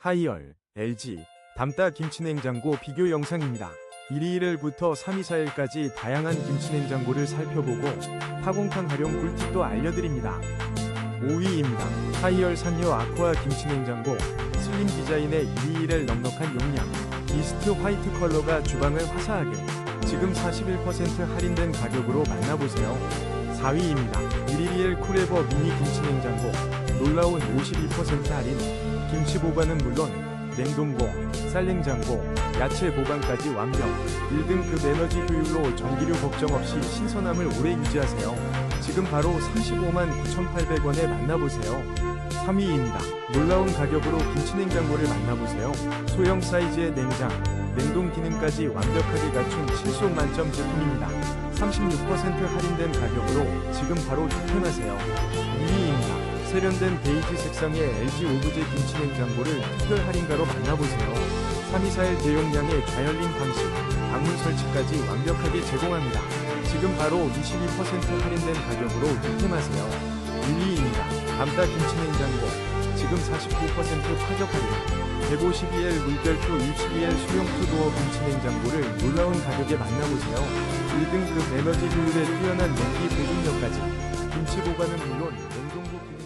하이얼, LG, 담따 김치냉장고 비교 영상입니다. 121부터 3241까지 다양한 김치냉장고를 살펴보고 타공판 활용 꿀팁도 알려드립니다. 5위입니다. 하이얼 산요 아쿠아 김치냉장고 슬림 디자인의 221을 넉넉한 용량 이스트 화이트 컬러가 주방을 화사하게 지금 41% 할인된 가격으로 만나보세요. 4위입니다. 121 쿨에버 미니 김치냉장고 놀라운 52% 할인 김치 보관은 물론 냉동고, 쌀냉장고, 야채 보관까지 완벽 1등급 에너지 효율로 전기료 걱정 없이 신선함을 오래 유지하세요. 지금 바로 35만 9,800원에 만나보세요. 3위입니다. 놀라운 가격으로 김치냉장고를 만나보세요. 소형 사이즈의 냉장, 냉동 기능까지 완벽하게 갖춘 실속 만점 제품입니다. 36% 할인된 가격으로 지금 바로 득템하세요. 2위입니다. 세련된 베이지 색상의 LG 오브제 김치 냉장고를 특별 할인가로 만나보세요. 3241 대용량의 좌열림 방식, 방문 설치까지 완벽하게 제공합니다. 지금 바로 22% 할인된 가격으로 득템하세요. 1위입니다. 감따 김치 냉장고, 지금 49% 파격 할인. 152L 물결표 62L 수용 투도어 김치 냉장고를 놀라운 가격에 만나보세요. 1등급 에너지 효율에 뛰어난 냉기 보존력까지 김치 보관은 물론 냉동고